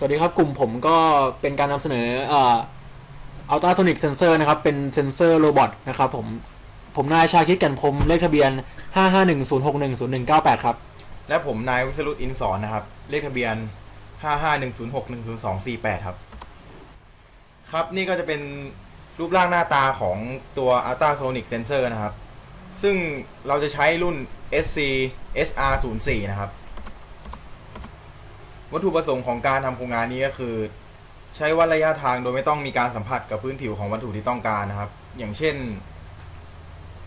สวัสดีครับ กลุ่มผมก็เป็นการนำเสนอเอ่อ ultrasonic sensor นะครับ เป็นเซนเซอร์โรบอทนะครับผม ผมนายชาคิดแกันพรมเลขทะเบียน 55106109198 ครับ และผมนายวิสรุตอินสอนนะครับ เลขทะเบียน 55106104248 ครับ ครับนี่ก็จะเป็นรูปร่างหน้าตาของตัว Ultrasonic Sensor นะครับ ซึ่งเราจะใช้รุ่น SC SR04 นะครับ วัตถุประสงค์ของการทำโครงงานนี้ก็คือ ใช้วัดระยะทางโดยไม่ต้องมีการสัมผัสกับพื้นผิวของวัตถุที่ต้องการนะครับ อย่างเช่น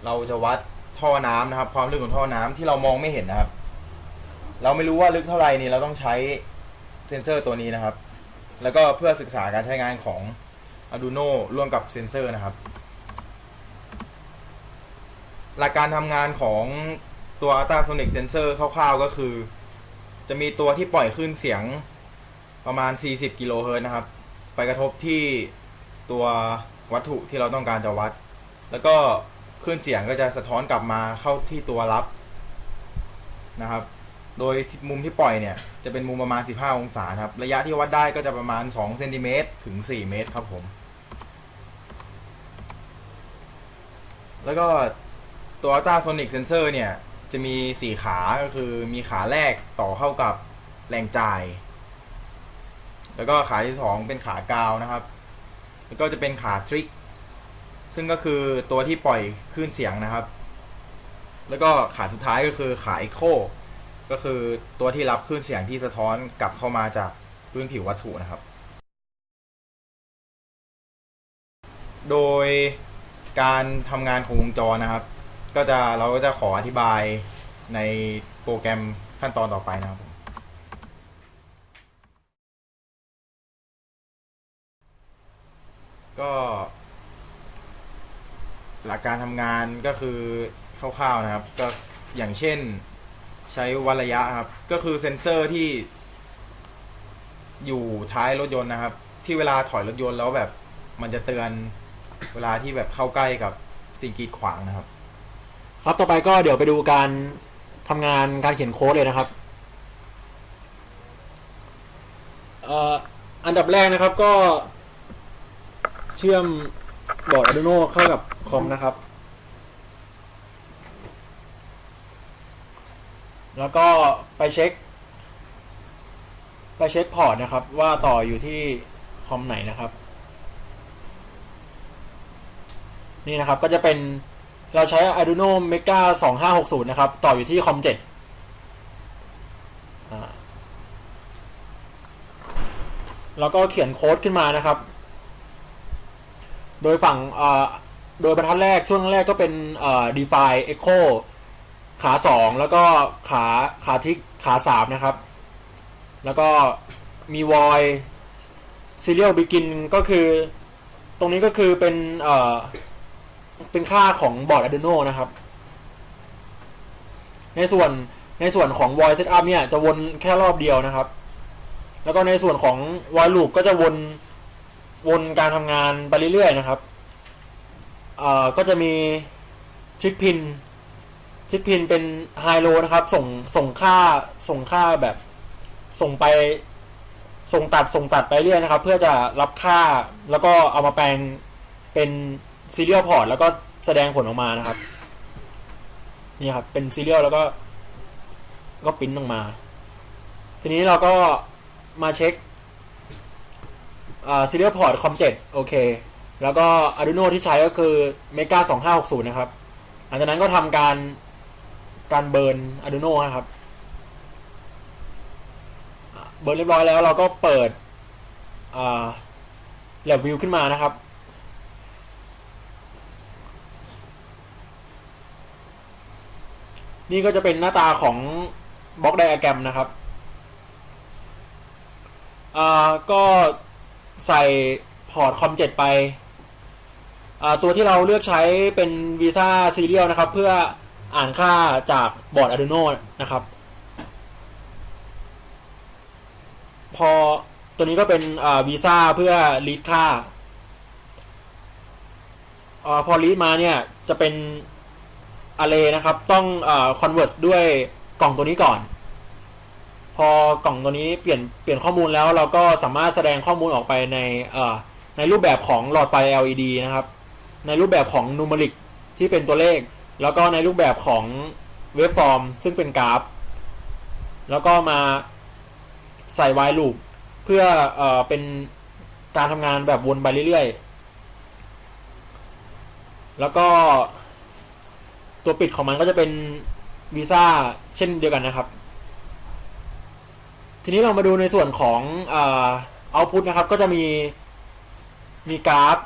เราจะวัดท่อน้ำนะครับ ความลึกของท่อน้ำที่เรามองไม่เห็นนะครับ เราไม่รู้ว่าลึกเท่าไหร่นี่เราต้องใช้เซนเซอร์ตัวนี้นะครับ แล้วก็เพื่อศึกษาการใช้งานของ Arduino ร่วมกับเซนเซอร์นะครับ หลักการทำงานของตัว Ultrasonic Sensor คร่าวๆก็คือ จะมีตัวที่ปล่อยคลื่นเสียงประมาณ 40 กิโลเฮิรตซ์นะครับ ไปกระทบที่ตัววัตถุที่เราต้องการจะวัด แล้วก็คลื่นเสียงก็จะสะท้อนกลับมาเข้าที่ตัวรับนะครับ โดยมุมที่ปล่อยเนี่ย จะเป็นมุมประมาณ 15 องศาครับ ระยะที่วัดได้ก็จะประมาณ2เซนติเมตรถึง 4 เมตรครับผม แล้วก็ตัว Ultrasonic Sensor เนี่ย จะมี 4 ขาก็คือมีขาแรกต่อเข้ากับแรงจ่าย แล้วก็ขาที่ 2 เป็นขากาวนะครับ แล้วก็จะเป็นขาทริก ซึ่งก็คือตัวที่ปล่อยคลื่นเสียงนะครับ แล้วก็ขาสุดท้ายก็คือขาอ็กโคก็คือตัวที่รับคลื่นเสียงที่สะท้อนกลับเข้ามาจากพื้นผิววัตถุนะครับ โดยการทำงานของวงจรนะครับ ก็จะเราก็จะขออธิบายในโปรแกรมขั้นตอนต่อไปนะครับผมก็ หลักการทำงานก็คือคร่าวๆนะครับ ก็อย่างเช่นใช้วัดระยะครับ ก็คือเซ็นเซอร์ที่ อยู่ท้ายรถยนต์นะครับ ที่เวลาถอยรถยนต์แล้วแบบมันจะเตือนเวลาที่แบบเข้าใกล้กับสิ่งกีดขวางนะครับ ครับต่อไปก็เดี๋ยวไปดูการทำงานการเขียนโค้ดเลยนะครับอันดับแรกนะครับก็เชื่อมบอร์ด Arduino เข้ากับคอมนะครับ แล้วก็ไปเช็ค ไปเช็คพอร์ตนะครับ ว่าต่ออยู่ที่คอมไหนนะครับ นี่นะครับก็จะเป็น เราใช้ Arduino Mega 2560 นะครับ ต่ออยู่ที่คอม7อ่าแล้วก็เขียนโค้ดขึ้นมานะครับ โดยฝั่งโดยบรรทัดแรกช่วงแรกก็เป็น define echo ขา 2 แล้วก็ขาขาทิกขา 3 นะครับ แล้วก็มี void serial begin ก็คือ ตรงนี้ก็คือเป็นเเป็นค่าของบอร์ด Arduino นะครับ ในส่วนในส่วนของ void setup เนี่ยจะวนแค่รอบเดียวนะครับ แล้วก็ในส่วนของ while loop ก็จะวนวนการทำงานไปเรื่อยๆนะครับอ่อก็จะมีชิกพินชิกพินเป็นไฮโลนะครับ ส่งส่งค่าส่งค่าแบบส่งไปส่งตัดส่งตัดไปเรื่อยนะครับ เพื่อจะรับค่าแล้วก็เอามาแปลงเป็น ซีเรียลพอร์ตแล้วก็แสดงผลออกมานะครับ นี่ครับ เป็นซีเรียลแล้วก็ก็ปิ้นออกมา ทีนี้เราก็มาเช็คซีเรียลพอร์ตคอม7โอเค แล้วก็ Arduino ที่ใช้ก็คือ Mega 2560นย์นะครับ หลังจากนั้นก็ทำการการเบิร์น Arduino นะครับ เบิร์นเรียบร้อยแล้วเราก็เปิดแลบวิวขึ้นมานะครับ นี่ก็จะเป็นหน้าตาของบล็อกไดอะแกรมนะครับอ่าก็ใส่พอร์ตคอม7ไปอ่าตัวที่เราเลือกใช้เป็น Visa Serial นะครับ เพื่ออ่านค่าจากบอร์ด Arduino นะครับ พอตัวนี้ก็เป็นอ่า Visa เพื่อ read ค่าอ่าพอ read มาเนี่ย จะเป็น array นะครับ ต้องเอ่อ convert ด้วยกล่องตัวนี้ก่อน พอกล่องตัวนี้เปลี่ยนเปลี่ยนข้อมูลแล้วเราก็สามารถแสดงข้อมูลออกไปในเอ่อในรูปแบบของหลอดไฟ LED นะครับ ในรูปแบบของนูเมริกที่เป็นตัวเลข แล้วก็ในรูปแบบของเวฟฟอร์มซึ่งเป็นกราฟ แล้วก็มาใส่ไวลูปเพื่อเอเป็นการทำงานแบบวนไปเรื่อยๆ แล้วก็ ตัวปิดของมันก็จะเป็นวีซ่าเช่นเดียวกันนะครับ ทีนี้เรามาดูในส่วนของเอาพุทนะครับ ก็จะมีมีกราฟ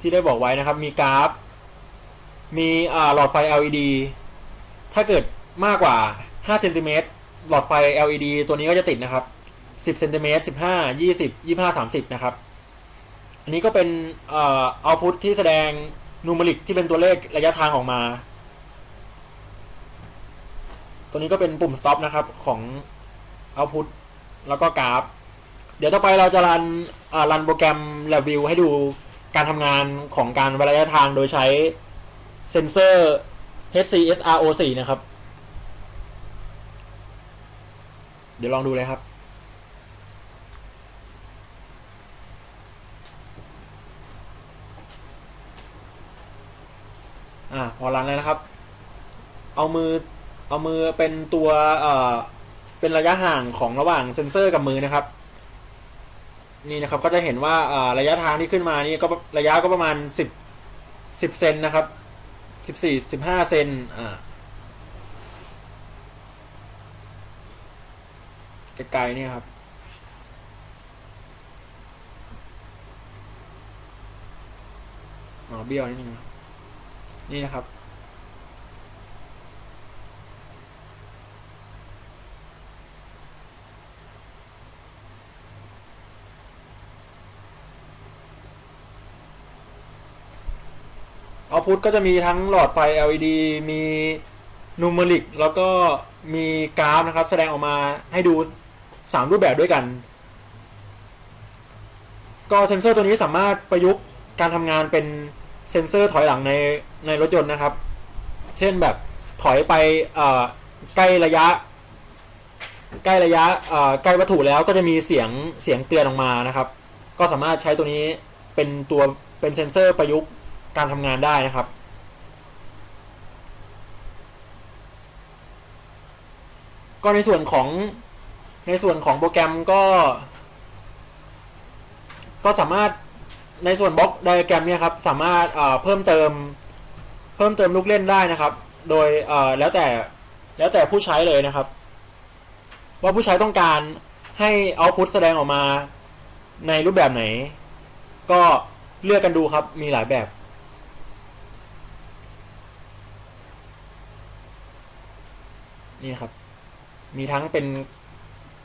ที่ได้บอกไว้นะครับ มีกราฟ มีหลอดไฟ LED ถ้าเกิดมากกว่า5เซนติเมตรหลอดไฟ LED ตัวนี้ก็จะติดนะครับ10เซนติเมตร15 20 25 30 นะครับ อันนี้ก็เป็นเอ่อเอาพุทที่แสดง นูเมริกที่เป็นตัวเลขระยะทางออกมา ตัวนี้ก็เป็นปุ่ม stop นะครับของ output แล้วก็กราฟ เดี๋ยวต่อไปเราจะรันอ่ารันโปรแกรม review ให้ดูการทำงานของการวัดระยะทางโดยใช้เซนเซอร์ HCSRO4 นะครับ เดี๋ยวลองดูเลยครับ พอรันแล้วนะครับ เอามือเอามือเป็นตัวเอ่อเป็นระยะห่างของระหว่างเซ็นเซอร์กับมือนะครับ นี่นะครับก็จะเห็นว่าอ่าระยะทางที่ขึ้นมานี่ก็ระยะก็ประมาณสิบสิบเซนนะครับสิบสี่สิบห้าเซนอ่าไกลๆนี่ครับอ๋อเบี้ยวนิดนึง นี่นะครับ เอาพุทก็จะมีทั้งหลอดไฟ LED มีนูเมริกแล้วก็มีกราฟนะครับ แสดงออกมาให้ดู 3 รูปแบบด้วยกัน ก็เซนเซอร์ตัวนี้สามารถประยุกต์การทำงานเป็น เซ็นเซอร์ถอยหลังในในรถยนต์นะครับ เช่นแบบถอยไปใกล้ระยะ ใกล้ระยะใกล้วัตถุแล้วก็จะมีเสียงเสียงเตือนออกมานะครับ ก็สามารถใช้ตัวนี้เป็นตัวเป็นเซ็นเซอร์ประยุกต์การทำงานได้นะครับก็ในส่วนของในส่วนของโปรแกรมก็ ก็สามารถ ในส่วนบล็อกไดอะแกรมเนี่ยครับสามารถเพิ่มเติมเพิ่มเติมลูกเล่นได้นะครับ โดยแล้วแต่แล้วแต่ผู้ใช้เลยนะครับ ว่าผู้ใช้ต้องการให้เอาพุทแสดงออกมาในรูปแบบไหน ก็เลือกกันดูครับมีหลายแบบนี่ครับ มีทั้งเป็น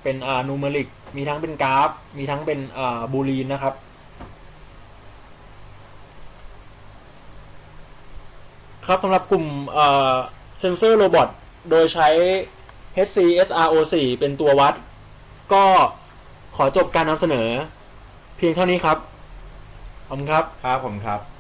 เป็นอ่านูเมริก มีทั้งเป็นกราฟ มีทั้งเป็นอ่าบูลีนนะครับ ครับสำหรับกลุ่มเซนเซอร์โรบอทโดยใช้ HCSRO4 เป็นตัววัด ก็ขอจบการนำเสนอ เพียงเท่านี้ครับ ขอบคุณครับ ครับผมครับ